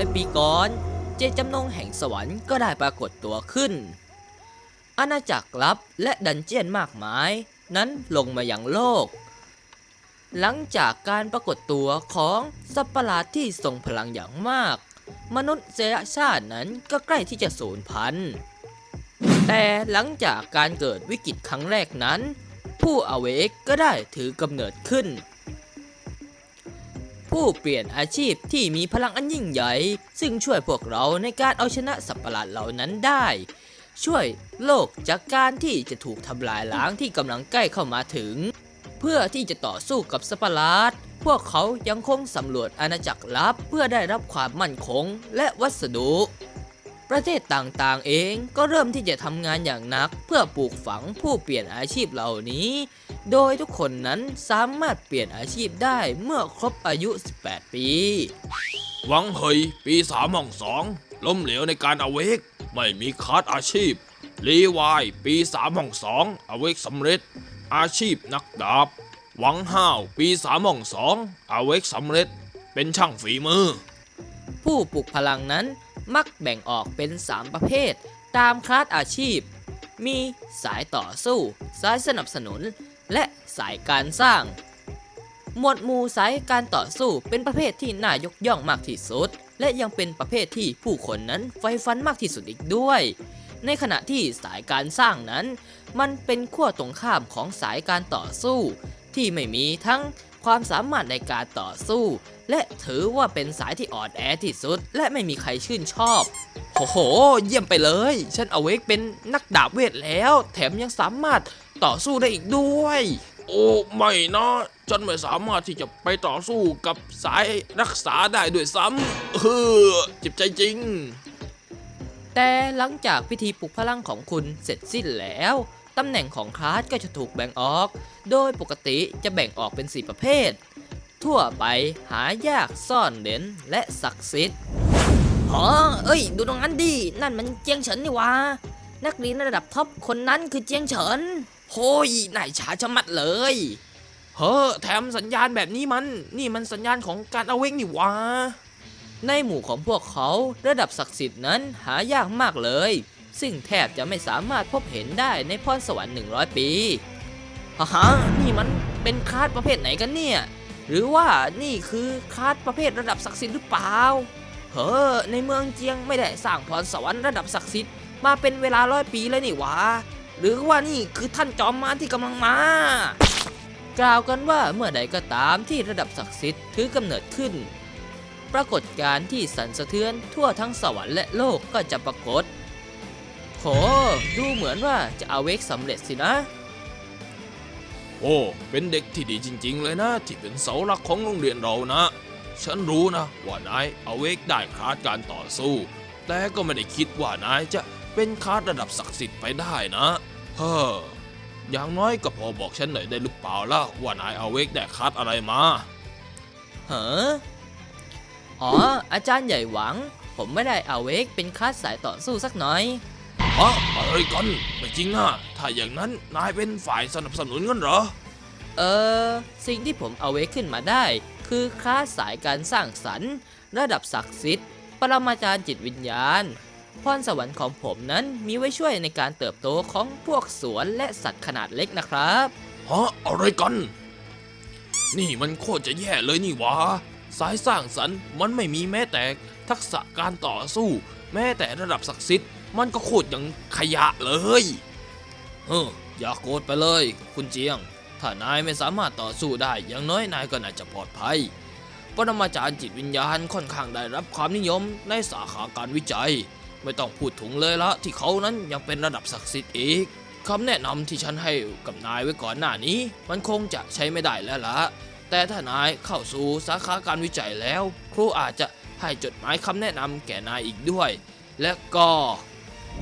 100ปีก่อน เจตจำนงแห่งสวรรค์ก็ได้ปรากฏตัวขึ้น อาณาจักรลับและดันเจียนมากมาย นั้นลงมาอย่างโลก หลังจากการปรากฏตัวของสัตว์ประหลาดที่ทรงพลังอย่างมาก มนุษยชาตินั้นก็ใกล้ที่จะสูญพันธุ์แต่หลังจากการเกิดวิกฤตครั้งแรกนั้น ผู้อเวกก็ได้ถือกำเนิดขึ้น ผู้เปลี่ยนอาชีพที่มีพลังอันยิ่งใหญ่ ซึ่งช่วยพวกเราในการเอาชนะสัตว์ประหลาดเหล่านั้นได้ ช่วยโลกจากการที่จะถูกทำลายล้างที่กำลังใกล้เข้ามาถึง เพื่อที่จะต่อสู้กับสัตว์ประหลาดพวกเขายังคงสำรวจอาณาจักรลับเพื่อได้รับความมั่นคงและวัสดุ ประเทศต่างๆเองก็เริ่มที่จะทำงานอย่างหนัก เพื่อปลูกฝังผู้เปลี่ยนอาชีพเหล่านี้ โดยทุกคนนั้นสามารถเปลี่ยนอาชีพได้เมื่อครบอายุ 18 ปี หวังเหยปีสามห้องสองล้มเหลวในการอเวก ไม่มีคาดอาชีพ ลีวาย ปีสามห้องสองอเวกสำเร็จ อาชีพนักดาบ หวังห้าวปีสามห้องสองอเวกสำเร็จ เป็นช่างฝีมือ ผู้ปลุกพลังนั้นมักแบ่งออกเป็น 3 ประเภท ตามคลาสอาชีพ มีสายต่อสู้ สายสนับสนุน และสายการสร้าง หมวดหมู่สายการต่อสู้เป็นประเภทที่น่ายกย่องมากที่สุด และยังเป็นประเภทที่ผู้คนนั้นไฟฟันมากที่สุดอีกด้วย ในขณะที่สายการสร้างนั้น มันเป็นขั้วตรงข้ามของสายการต่อสู้ ที่ไม่มีทั้งความสามารถในการต่อสู้ และถือว่าเป็นสายที่อ่อนแอที่สุด และไม่มีใครชื่นชอบโอ้โห เยี่ยมไปเลย ฉันเอาเวกเป็นนักดาบเวทแล้ว แถมยังสามารถ ต่อสู้ได้อีกด้วย โอ้ไม่นะฉันไม่สามารถที่จะไปต่อสู้กับสายรักษาได้ด้วยซ้ำเออเจ็บใจจริง แต่หลังจากพิธีปลุกพลังของคุณเสร็จสิ้นแล้วตำแหน่งของคลาสก็จะถูกแบ่งออก โดยปกติจะแบ่งออกเป็น 4 ประเภท ทั่วไปหายากซ่อนเร้นและศักดิ์สิทธิ์อ๋อเอ้ย ดูตรงนั้นดิ นั่นมันเจียงเฉินนี่วะ นักเรียนระดับท็อปคนนั้นคือเจียงเฉิน โฮ้ยนายช้าชะมัดเลย เฮ้อแถมสัญญาณแบบนี้มัน นี่มันสัญญาณของการเอาเวกนี่วะ ในหมู่ของพวกเขาระดับศักดิ์สิทธิ์นั้นหายากมากเลย ซึ่งแทบจะไม่สามารถพบเห็นได้ในพรสวรรค์ 100 ปีฮ่าฮะนี่มันเป็นคาสประเภทไหนกันเนี่ย หรือว่านี่คือคาสประเภทระดับศักดิ์สิทธิ์หรือเปล่า เฮ้อในเมืองเจียงไม่ได้สร้างพรสวรรค์ระดับศักดิ์สิทธิ์มาเป็นเวลาร้อยปีแล้วนี่วะ หรือว่านี่คือท่านจอมมารที่กำลังมา กล่าวกันว่าเมื่อใดก็ตามที่ระดับศักดิ์สิทธิ์ถือกำเนิดขึ้น ปรากฏการณ์ที่สั่นสะเทือนทั่วทั้งสวรรค์และโลกก็จะปรากฏโหดูเหมือนว่าจะเอาเวกสำเร็จสินะ โอ้ เป็นเด็กที่ดีจริง ๆ เลยนะ ที่เป็นเสาหลักของโรงเรียนเรานะ ฉันรู้นะ ว่านายเอาเวกได้คลาสการต่อสู้ แต่ก็ไม่ได้คิดว่านายจะ เป็นคลาสระดับศักดิ์สิทธิ์ไปได้นะเฮ้ออย่างน้อยก็พอบอกฉันหน่อยได้หรือเปล่าล่ะว่านายเอาเวกได้คลาสอะไรมาเหรออ๋ออาจารย์ใหญ่หวัง ผมไม่ได้เอาเวกเป็นคลาสสายต่อสู้สักหน่อยฮะอะไรกันไม่จริงนะถ้าอย่างนั้นนายเป็นฝ่ายสนับสนุนกันเหรอ เออสิ่งที่ผมเอาเวกขึ้นมาได้ คือคลาสสายการสร้างสรรค์ ระดับศักดิ์สิทธิ์ปรมาจารย์จิตวิญญาณ พรสวรรค์ของผมนั้นมีไว้ช่วยในการเติบโตของพวกสวนและสัตว์ขนาดเล็กนะครับฮะอะไรกัน นี่มันโคตรจะแย่เลยนี่หวะสายสร้างสรรค์มันไม่มีแม้แต่ทักษะการต่อสู้ แม้แต่ระดับศักดิ์สิทธิ์มันก็โคตรอย่างขยะเลยเอออย่าโกรธไปเลย คุณเจียง ถ้านายไม่สามารถต่อสู้ได้อย่างน้อยนายก็น่าจะปลอดภัยปรมาจารย์จิตวิญญาณค่อนข้างได้รับความนิยมในสาขาการวิจัย ไม่ต้องพูดถึงเลยละที่เขานั้นยังเป็นระดับศักดิ์สิทธิ์อีกคำแนะนำที่ฉันให้กับนายไว้ก่อนหน้านี้ มันคงจะใช้ไม่ได้แล้วละแต่ถ้านายเข้าสู่สาขาการวิจัยแล้ว ครูอาจจะให้จดหมายคำแนะนำแก่นายอีกด้วย และก็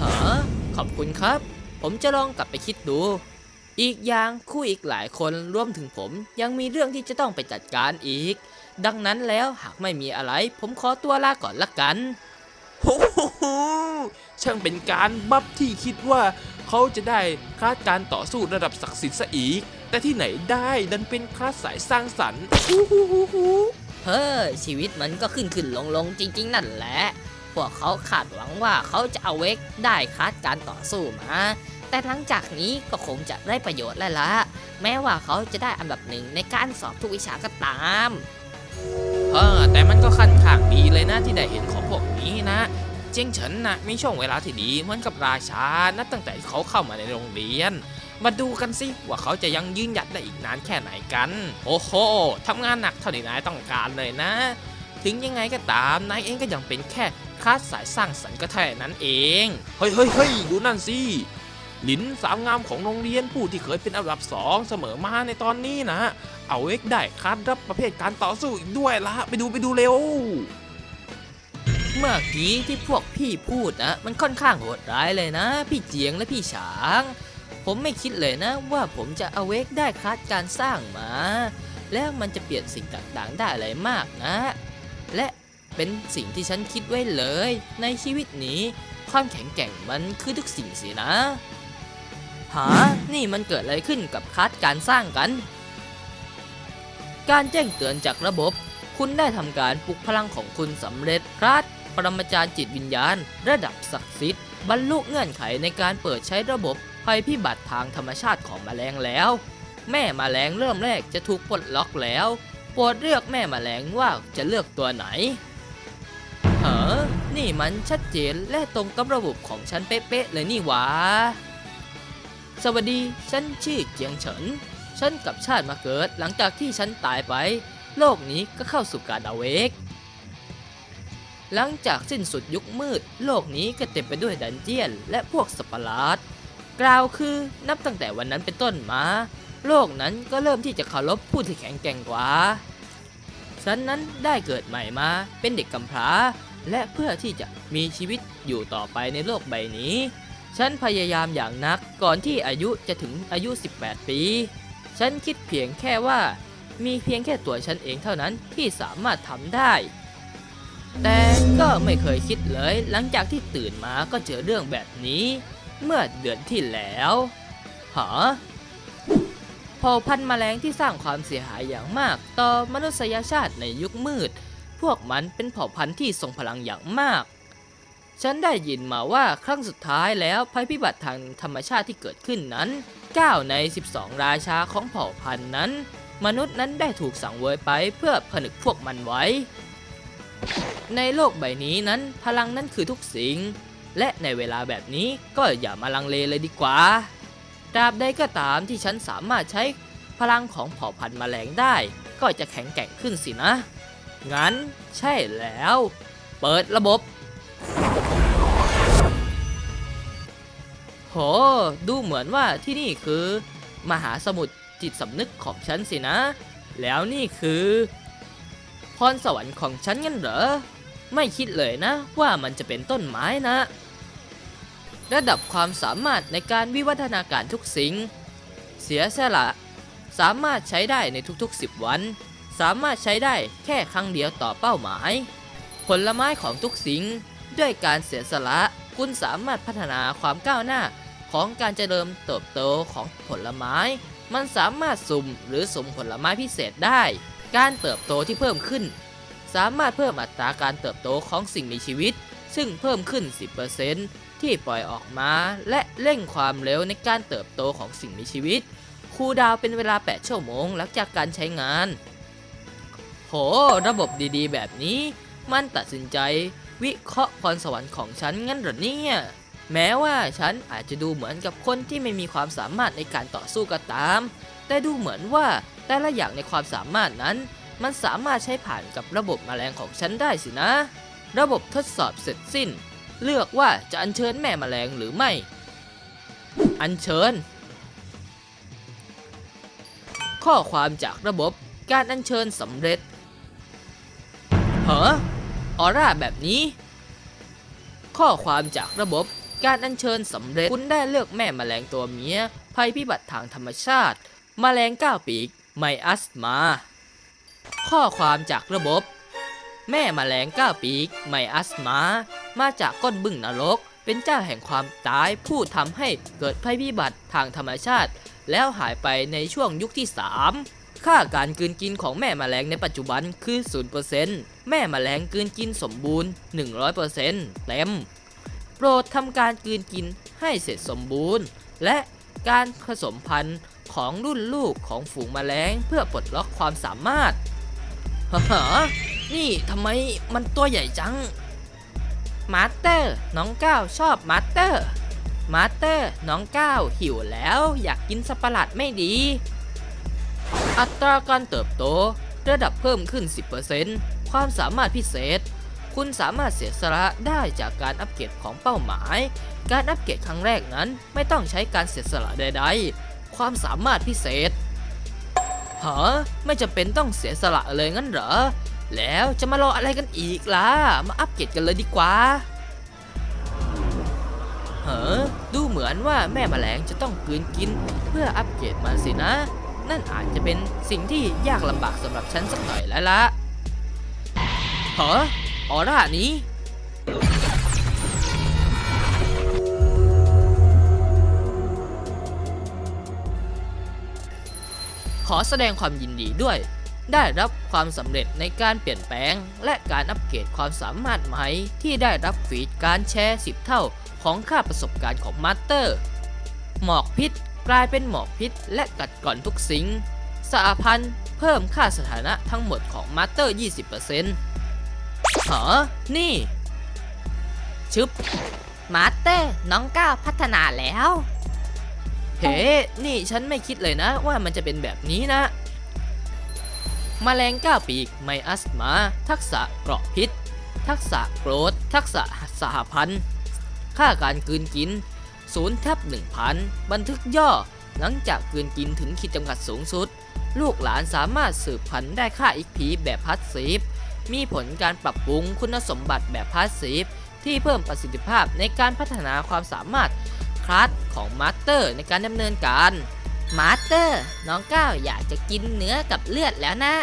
ฮะขอบคุณครับ ผมจะลองกลับไปคิดดู อีกอย่างคู่อีกหลายคนรวมถึงผมยังมีเรื่องที่จะต้องไปจัดการอีก ดังนั้นแล้วหากไม่มีอะไร ผมขอตัวลาก่อนละกัน โหช่างเป็นการบัฟที่คิดว่าเขาจะได้คลาสการต่อสู้ระดับศักดิ์สิทธิ์ซะอีก แต่ที่ไหนได้ดันเป็นคลาสสายสร้างสรรค์อู้หูหูหูเฮ้อชีวิตมันก็ขึ้นขึ้นลงลงจริง ๆ นั่นแหละ พวกเขาคาดหวังว่าเขาจะเอาเวกได้คัดการต่อสู้มา แต่หลังจากนี้ก็คงจะได้ประโยชน์แล้วละแม้ว่าเขาจะได้อันดับหนึ่งในการสอบทุกวิชาก็ตามเออแต่มันก็ค่อนข้างดีเลยนะที่ได้เห็นของพวกนี้นะ เจียงเฉินนะมีช่วงเวลาที่ดีเหมือนกับราชานับตั้งแต่เขาเข้ามาในโรงเรียน มาดูกันสิว่าเขาจะยังยืนหยัดได้อีกนานแค่ไหนกัน โอ้โหทำงานหนักเท่าที่นายต้องการเลยนะ ถึงยังไงก็ตามนายเองก็ยังเป็นแค่คลาสสายสร้างสรรค์ก็แค่นั้นเอง เฮ้ยเฮ้ยเฮ้ยดูนั่นสิหลินสามงามของโรงเรียนผู้ที่เคยเป็นอันดับสองเสมอมาในตอนนี้นะ เอาเอกได้คัดรับประเภทการต่อสู้อีกด้วยละไปดูไปดูเร็ว เมื่อกี้ที่พวกพี่พูดนะมันค่อนข้างโหดร้ายเลยนะ พี่เจียงและพี่ฉาง ผมไม่คิดเลยนะ ว่าผมจะเอาเวกได้คัดการสร้างมา แล้วมันจะเปลี่ยนสิ่งต่างๆได้อะไรมากนะ และเป็นสิ่งที่ฉันคิดไว้เลย ในชีวิตนี้ ความแข็งแกร่งมันคือทุกสิ่งสินะหานี่มันเกิดอะไรขึ้นกับคัดการสร้างกัน การแจ้งเตือนจากระบบ คุณได้ทำการปลุกพลังของคุณสำเร็จครับ รมาจารย์จิตวิญญาณ ระดับศักดิ์สิทธิ์บรรลุเงื่อนไขในการเปิดใช้ระบบภัยพิบัติทางธรรมชาติของแมลงแล้ว แม่แมลงเริ่มแรกจะถูกปลดล็อกแล้ว โปรดเลือกแม่แมลงว่าจะเลือกตัวไหนเฮ้อนี่มันชัดเจนและตรงกับระบบของฉันเป๊ะๆเลยนี่หวะสวัสดี ฉันชื่อเจียงเฉิน ฉันกับชาติมาเกิดหลังจากที่ฉันตายไป โลกนี้ก็เข้าสู่การอเวก หลังจากสิ้นสุดยุคมืด โลกนี้ก็เต็มไปด้วยดันเจียน และพวกสัตว์ปหลาด กล่าวคือนับตั้งแต่วันนั้นเป็นต้นมา โลกนั้นก็เริ่มที่จะเคารพผู้ที่แข็งแกร่งกว่าฉันนั้นได้เกิดใหม่มาเป็นเด็กกำพร้า และเพื่อที่จะมีชีวิตอยู่ต่อไปในโลกใบนี้ ฉันพยายามอย่างนักก่อนที่อายุจะถึงอายุ 18 ปี ฉันคิดเพียงแค่ว่า มีเพียงแค่ตัวฉันเองเท่านั้นที่สามารถทำได้ แต่ ก็ไม่เคยคิดเลย หลังจากที่ตื่นมาก็เจอเรื่องแบบนี้ เมื่อเดือนที่แล้วหาเผ่าพันธุ์แมลงที่สร้างความเสียหายอย่างมาก ต่อมนุษยชาติในยุคมืด พวกมันเป็นเผ่าพันธุ์ที่ทรงพลังอย่างมาก ฉันได้ยินมาว่าครั้งสุดท้ายแล้วภัยพิบัติทางธรรมชาติที่เกิดขึ้นนั้น 9 ใน 12 ราชาของเผ่าพันธุ์นั้น มนุษย์นั้นได้ถูกสังเวยไปเพื่อผนึกพวกมันไว้ ในโลกใบนี้นั้นพลังนั้นคือทุกสิ่ง และในเวลาแบบนี้ก็อย่ามาลังเลเลยดีกว่าตราบใดก็ตามที่ฉันสามารถใช้พลังของเผ่าพันธุ์แมลงได้ ก็จะแข็งแกร่งขึ้นสินะ งั้นใช่แล้ว เปิดระบบ โห ดูเหมือนว่าที่นี่คือ มหาสมุทรจิตสำนึกของฉันสินะ แล้วนี่คือ พรสวรรค์ของฉันงั้นเหรอ ไม่คิดเลยนะว่ามันจะเป็นต้นไม้นะ ระดับความสามารถในการวิวัฒนาการทุกสิ่ง เสียสละ สามารถใช้ได้ในทุกๆ 10 วัน สามารถใช้ได้แค่ครั้งเดียวต่อเป้าหมาย ผลไม้ของทุกสิ่ง ด้วยการเสียสละคุณสามารถพัฒนาความก้าวหน้าของการเจริญเติบโตของผลไม้ มันสามารถสุ่มหรือสุ่มผลไม้พิเศษได้ การเติบโตที่เพิ่มขึ้น สามารถเพิ่มอัตราการเติบโตของสิ่งมีชีวิต ซึ่งเพิ่มขึ้น 10%ที่ปล่อยออกมา และเร่งความเร็วในการเติบโตของสิ่งมีชีวิต คูดาวเป็นเวลา 8 ชั่วโมงหลังจากการใช้งาน โห ระบบดีๆ แบบนี้ มันตัดสินใจ วิเคราะห์พรสวรรค์ของฉันงั้นหรอเนี่ยแม้ว่าฉันอาจจะดูเหมือนกับคนที่ไม่มีความสามารถในการต่อสู้ก็ตาม แต่ดูเหมือนว่า แต่ละอย่างในความสามารถนั้น มันสามารถใช้ผ่านกับระบบแมลงของฉันได้สินะ ระบบทดสอบเสร็จสิ้น เลือกว่าจะอัญเชิญแม่แมลงหรือไม่ อัญเชิญ ข้อความจากระบบการอัญเชิญสำเร็จเหรอออร่าแบบนี้ ข้อความจากระบบการอัญเชิญสำเร็จ คุณได้เลือกแม่แมลงตัวเมียภัยพิบัติทางธรรมชาติแมลงก้าวปีก ไมอัสมา ข้อความจากระบบ แม่แมลงก้าวปีกไมอัสมา มาจากก้นบึ้งนรก เป็นเจ้าแห่งความตายผู้ทำให้เกิดภัยพิบัติทางธรรมชาติ แล้วหายไปในช่วงยุคที่ 3 ค่าการกลืนกินของแม่แมลงในปัจจุบันคือ 0%แม่แมลงกลืนกินสมบูรณ์ 100%เต็ม โปรดทำการกลืนกินให้เสร็จสมบูรณ์ และ การผสมพันธุ์ของรุ่นลูกของฝูงแมลงเพื่อปลดล็อกความสามารถฮ่าฮะนี่ทำไมมันตัวใหญ่จัง มาสเตอร์ น้องก้าวชอบมาสเตอร์ มาสเตอร์ น้องก้าวหิวแล้วอยากกินสัตว์ปะหลาดไม่ดี อัตราการเติบโตระดับเพิ่มขึ้น 10%ความสามารถพิเศษ คุณสามารถเสียสละได้จากการอัปเกรดของเป้าหมาย การอัปเกรดครั้งแรกนั้นไม่ต้องใช้การเสียสละใดๆ ความสามารถพิเศษฮะไม่จำเป็นต้องเสียสละเลยงั้นเหรอ แล้วจะมารออะไรกันอีกล่ะ มาอัปเกรดกันเลยดีกว่าเฮ้อดูเหมือนว่าแม่แมลงจะต้องกลืนกินเพื่ออัปเกรดมันสินะ นั่นอาจจะเป็นสิ่งที่ยากลำบากสำหรับฉันสักหน่อยแล้วละเฮ้อ ออร่านี้ ขอแสดงความยินดีด้วย ได้รับความสำเร็จในการเปลี่ยนแปลง และการอัปเกรดความสามารถใหม่ที่ได้รับฟีดการแชร์ 10 เท่าของค่าประสบการณ์ของมาสเตอร์ หมอกพิษกลายเป็นหมอกพิษและกัดก่อนทุกสิ่งสหพันธ์เพิ่มค่าสถานะทั้งหมดของมาสเตอร์ 20% หอ นี่ ชึบ มาสเตอร์น้องก้าวพัฒนาแล้ว เฮ้ นี่ฉันไม่คิดเลยนะว่ามันจะเป็นแบบนี้นะมแมลงก้าปีกไมอัสมา ทักษะเกราะพิษ ทักษะโกรธ ทักษะสหพันธ์ ค่าการกลืนกิน0แทบ1,000บันทึกย่อ หลังจากกลืนกินถึงขีดจำกัดสูงสุด ลูกหลานสามารถสืบพันธุ์ได้ค่าอีกพีแบบพัสซีฟ มีผลการปรับปรุงคุณสมบัติแบบพาสซีฟที่เพิ่มประสิทธิภาพในการพัฒนาความสามารถคลาสของมาสเตอร์ในการดำเนินการมาสเตอร์ น้องก้าวอยากจะกินเนื้อกับเลือดแล้วนะ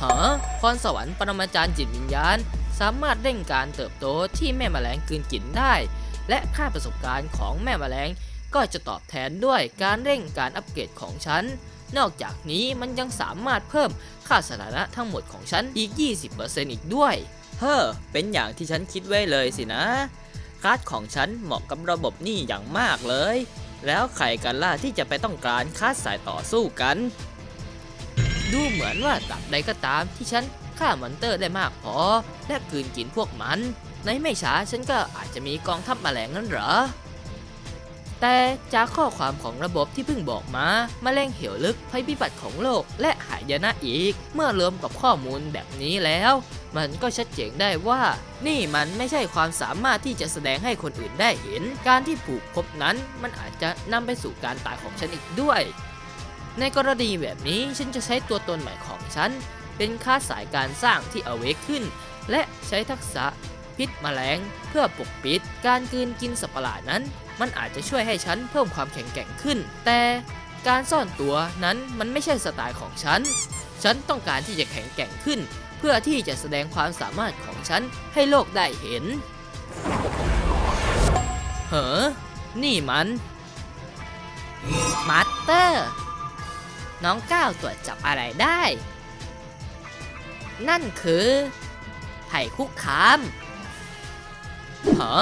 หอพรสวรรค์ปรมาจารย์จิตวิญญาณ สามารถเร่งการเติบโตที่แม่แมลงกืนกินได้ และค่าประสบการณ์ของแม่แมลง ก็จะตอบแทนด้วยการเร่งการอัปเกรดของฉัน นอกจากนี้มันยังสามารถเพิ่มค่าสถานะทั้งหมดของฉันอีก 20%อีกด้วย เฮ้อ เป็นอย่างที่ฉันคิดไว้เลยสินะคลาสของฉันเหมาะกับระบบนี่อย่างมากเลย แล้วใครกันล่ะที่จะไปต้องการคาสสายต่อสู้กัน ดูเหมือนว่าตับใดก็ตามที่ฉันฆ่ามอนเตอร์ได้มากพอ และกืนกินพวกมัน ในไม่ช้าฉันก็อาจจะมีกองทัพแมลงนั้นเหรอ แต่จากข้อความของระบบที่เพิ่งบอกมาแมลงเหวลึกภัยพิบัติของโลกและหายนะอีก เมื่อรวมกับข้อมูลแบบนี้แล้ว มันก็ชัดเจนได้ว่า นี่มันไม่ใช่ความสามารถที่จะแสดงให้คนอื่นได้เห็น การที่ผูกพบนั้นมันอาจจะนำไปสู่การตายของฉันอีกด้วย ในกรณีแบบนี้ฉันจะใช้ตัวตนใหม่ของฉัน เป็นค่าสายการสร้างที่เอาเวกขึ้น และใช้ทักษะ พิษแมลง เพื่อปกปิด การกลืนกินสัตว์ประหลาดนั้น มันอาจจะช่วยให้ฉันเพิ่มความแข็งแกร่งขึ้น แต่การซ่อนตัวนั้นมันไม่ใช่สไตล์ของฉัน ฉันต้องการที่จะแข็งแกร่งขึ้น เพื่อที่จะแสดงความสามารถของฉันให้โลกได้เห็นเฮ้อนี่มันมาสเตอร์ น้องก้าวตรวจจับอะไรได้ นั่นคือไผ่คุกคาม ฮะ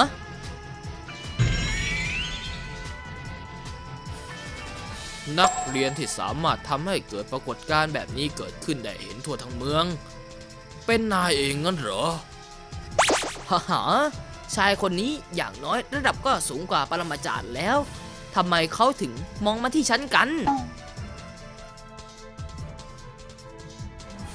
นักเรียนที่สามารถทำให้เกิดปรากฏการณ์แบบนี้เกิดขึ้นได้เห็นทั่วทั้งเมือง เป็นนายเองงั้นเหรอฮ่าฮะชายคนนี้อย่างน้อยระดับก็สูงกว่าปรมาจารย์แล้วทำไมเขาถึงมองมาที่ฉันกัน